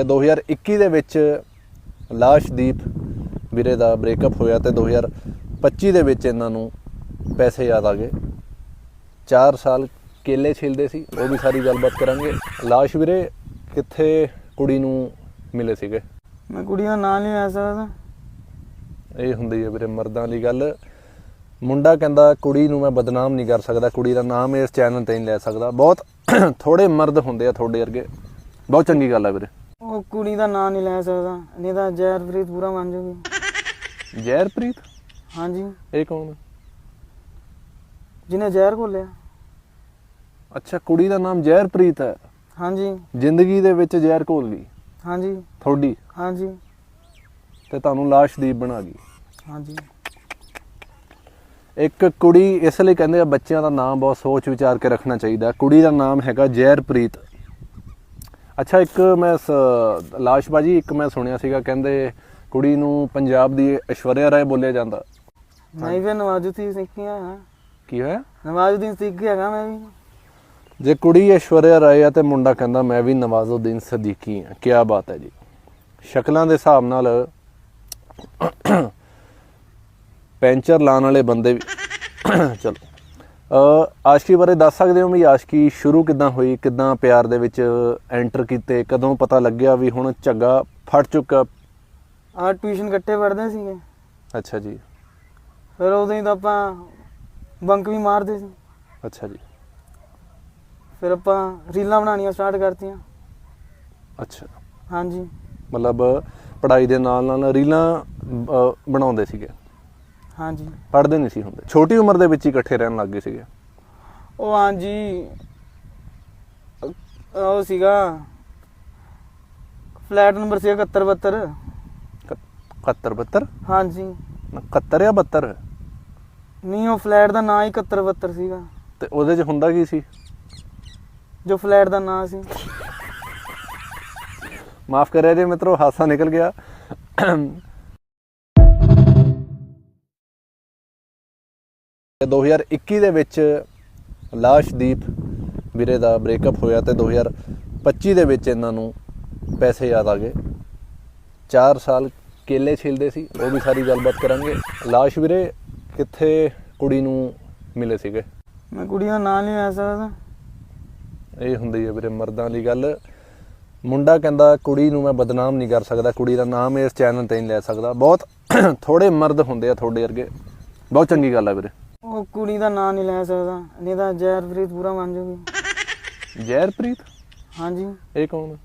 ਤੇ 2021 ਦੇ ਵਿੱਚ ਲਾਸ਼ਦੀਪ ਵੀਰੇ ਦਾ ਬ੍ਰੇਕਅਪ ਹੋਇਆ ਤੇ 2025 ਦੇ ਵਿੱਚ ਇਹਨਾਂ ਨੂੰ ਪੈਸੇ ਯਾਦ ਆ ਗਏ। 4 ਸਾਲ ਕੇਲੇ ਛਿਲਦੇ ਸੀ ਉਹ ਵੀ ਸਾਰੀ ਗੱਲਬਾਤ ਕਰਾਂਗੇ। ਲਾਸ਼ ਵੀਰੇ ਕਿੱਥੇ ਕੁੜੀ ਨੂੰ ਮਿਲੇ ਸੀਗੇ? ਮੈਂ ਕੁੜੀ ਦਾ ਨਾਂ ਨਹੀਂ ਲੈ ਸਕਦਾ। ਇਹ ਹੁੰਦੀ ਹੈ ਵੀਰੇ ਮਰਦਾਂ ਦੀ ਗੱਲ। ਮੁੰਡਾ ਕਹਿੰਦਾ ਕੁੜੀ ਨੂੰ ਮੈਂ ਬਦਨਾਮ ਨਹੀਂ ਕਰ ਸਕਦਾ ਕੁੜੀ ਦਾ ਨਾਮ ਇਸ ਚੈਨਲ ਤੇ ਨਹੀਂ ਲੈ ਸਕਦਾ। ਬਹੁਤ ਥੋੜੇ ਮਰਦ ਹੁੰਦੇ ਆ ਤੁਹਾਡੇ ਵਰਗੇ। ਬਹੁਤ ਚੰਗੀ ਗੱਲ ਹੈ ਵੀਰੇ। ਉਹ ਕੁੜੀ ਦਾ ਨਾਂ ਨਹੀਂ ਲੈ ਸਕਦਾ ਨਹੀਂ ਤਾਂ ਜ਼ਹਿਰਪ੍ਰੀਤ ਪੂਰਾ ਮੰਨ ਜੂਗੀ। ਜ਼ਹਿਰਪ੍ਰੀਤ ਹਾਂਜੀ। ਇਹ ਕੌਣ ਹੈ? ਜਿਹਨੇ ਜ਼ਹਿਰ ਘੋਲਿਆ। ਅੱਛਾ ਕੁੜੀ ਦਾ ਨਾਮ ਜ਼ਹਿਰਪ੍ਰੀਤ ਹੈ। ਹਾਂਜੀ। ਜ਼ਿੰਦਗੀ ਦੇ ਵਿੱਚ ਜ਼ਹਿਰ ਘੋਲ ਗਈ ਹਾਂਜੀ। ਤੁਹਾਡੀ। ਹਾਂਜੀ। ਤੇ ਤੁਹਾਨੂੰ ਲਾਸ਼ਦੀਪ ਬਣਾ ਗਈ। ਹਾਂਜੀ। ਇੱਕ ਕੁੜੀ ਇਸ ਲਈ ਕਹਿੰਦੇ ਆ ਬੱਚਿਆਂ ਦਾ ਨਾਮ ਬਹੁਤ ਸੋਚ ਵਿਚਾਰ ਕੇ ਰੱਖਣਾ ਚਾਹੀਦਾ। ਕੁੜੀ ਦਾ ਨਾਮ ਹੈਗਾ ਜ਼ਹਿਰਪ੍ਰੀਤ ਅੱਛਾ ਇੱਕ ਮੈਂ ਲਾਸ਼ ਬਾਜੀ ਇੱਕ ਮੈਂ ਸੁਣਿਆ ਸੀਗਾ ਕਹਿੰਦੇ ਕੁੜੀ ਨੂੰ ਪੰਜਾਬ ਦੀ ਐਸ਼ਵਰਿਆ ਰਾਏ ਬੋਲਿਆ ਜਾਂਦਾ। ਮੈਂ ਵੀ ਨਵਾਜ਼ੁਦੀਨ ਸਿੱਖਿਆ ਹਾਂ ਕੀ ਹੋਇਆ? ਨਵਾਜ਼ੁਦੀਨ ਸਿੱਖ ਹੈਗਾ ਮੈਂ ਵੀ। ਜੇ ਕੁੜੀ ਐਸ਼ਵਰਿਆ ਰਾਏ ਆ ਤੇ ਮੁੰਡਾ ਕਹਿੰਦਾ ਮੈਂ ਵੀ ਨਵਾਜ਼ੁਦੀਨ ਸਦੀਕੀ ਆ। ਕੀ ਬਾਤ ਹੈ ਜੀ। ਸ਼ਕਲਾਂ ਦੇ ਹਿਸਾਬ ਨਾਲ ਪੈਂਚਰ ਲਾਉਣ ਵਾਲੇ ਬੰਦੇ ਵੀ ਚਲੋ। ਆਸ਼ਕੀ ਬਾਰੇ ਦੱਸ ਸਕਦੇ ਹੋ ਵੀ ਆਸ਼ਕੀ ਸ਼ੁਰੂ ਕਿਦਾਂ ਹੋਈ ਕਿਦਾਂ ਪਿਆਰ ਦੇ ਵਿੱਚ ਐਂਟਰ ਕੀਤੇ ਕਦੋਂ ਪਤਾ ਲੱਗਿਆ ਵੀ ਹੁਣ ਝੱਗਾ ਫਟ ਚੁੱਕਾ? ਆਹ ਟਿਊਸ਼ਨ ਇਕੱਠੇ ਪੜ੍ਹਦੇ ਸੀਗੇ। ਅੱਛਾ ਜੀ। ਫਿਰ ਉਦੋਂ ਹੀ ਤਾਂ ਆਪਾਂ ਬੰਕ ਵੀ ਮਾਰਦੇ ਸੀ। ਅੱਛਾ ਜੀ। ਫਿਰ ਆਪਾਂ ਰੀਲਾਂ ਬਣਾਉਣੀਆਂ ਸਟਾਰਟ ਕਰਤੀਆਂ। ਅੱਛਾ। ਹਾਂਜੀ। ਮਤਲਬ ਪੜ੍ਹਾਈ ਦੇ ਨਾਲ ਨਾਲ ਰੀਲਾਂ ਬਣਾਉਂਦੇ ਸੀਗੇ। ਹਾਂਜੀ। ਪੜ੍ਹਦੇ ਨਹੀਂ ਸੀ ਹੁੰਦੇ। ਛੋਟੀ ਉਮਰ ਦੇ ਵਿੱਚ ਹੀ ਇਕੱਠੇ ਰਹਿਣ ਲੱਗ ਗਏ ਸੀਗੇ। ਉਹ ਹਾਂਜੀ। ਉਹ ਸੀਗਾ। ਫਲੈਟ ਨੰਬਰ ਸੀ 71 72 71 72 ਹਾਂਜੀ। 71 ਜਾਂ 72 ਨਹੀਂ ਉਹ ਫਲੈਟ ਦਾ ਨਾਂ ਹੀ 71 72 ਸੀਗਾ। ਤੇ ਉਹਦੇ 'ਚ ਹੁੰਦਾ ਕੀ ਸੀ? ਜੋ ਫਲੈਟ ਦਾ ਨਾਂ ਸੀ। ਮਾਫ ਕਰਿਆ ਜੇ ਮਿੱਤਰੋ ਹਾਸਾ ਨਿਕਲ ਗਿਆ। 2021 ਦੇ ਵਿੱਚ ਲਾਸ਼ਦੀਪ ਵੀਰੇ ਦਾ ਬ੍ਰੇਕਅਪ ਹੋਇਆ ਤੇ 2025 ਦੇ ਵਿੱਚ ਇਹਨਾਂ ਨੂੰ ਪੈਸੇ ਯਾਦ ਆ ਗਏ। 4 ਸਾਲ ਕੇਲੇ ਛਿਲਦੇ ਸੀ ਉਹ ਵੀ ਸਾਰੀ ਗੱਲਬਾਤ ਕਰਾਂਗੇ। ਲਾਸ਼ ਵੀਰੇ ਕਿੱਥੇ ਕੁੜੀ ਨੂੰ ਮਿਲੇ ਸੀਗੇ? ਮੈਂ ਕੁੜੀ ਦਾ ਨਾਂ ਨਹੀਂ ਲੈ ਸਕਦਾ। ਇਹ ਹੁੰਦੀ ਹੈ ਵੀਰੇ ਮਰਦਾਂ ਦੀ ਗੱਲ। ਮੁੰਡਾ ਕਹਿੰਦਾ ਕੁੜੀ ਨੂੰ ਮੈਂ ਬਦਨਾਮ ਨਹੀਂ ਕਰ ਸਕਦਾ ਕੁੜੀ ਦਾ ਨਾਮ ਇਸ ਚੈਨਲ ਤੇ ਨਹੀਂ ਲੈ ਸਕਦਾ। ਬਹੁਤ ਥੋੜੇ ਮਰਦ ਹੁੰਦੇ ਆ ਤੁਹਾਡੇ ਵਰਗੇ। ਬਹੁਤ ਚੰਗੀ ਗੱਲ ਹੈ ਵੀਰੇ। ਉਹ ਕੁੜੀ ਦਾ ਨਾਂ ਨਹੀਂ ਲੈ ਸਕਦਾ ਨਹੀਂ ਤਾਂ ਜ਼ਹਿਰਪ੍ਰੀਤ ਪੂਰਾ ਮੰਨ ਜੂਗੀ। ਜ਼ਹਿਰਪ੍ਰੀਤ ਹਾਂਜੀ। ਇਹ ਕੌਣ ਹੈ?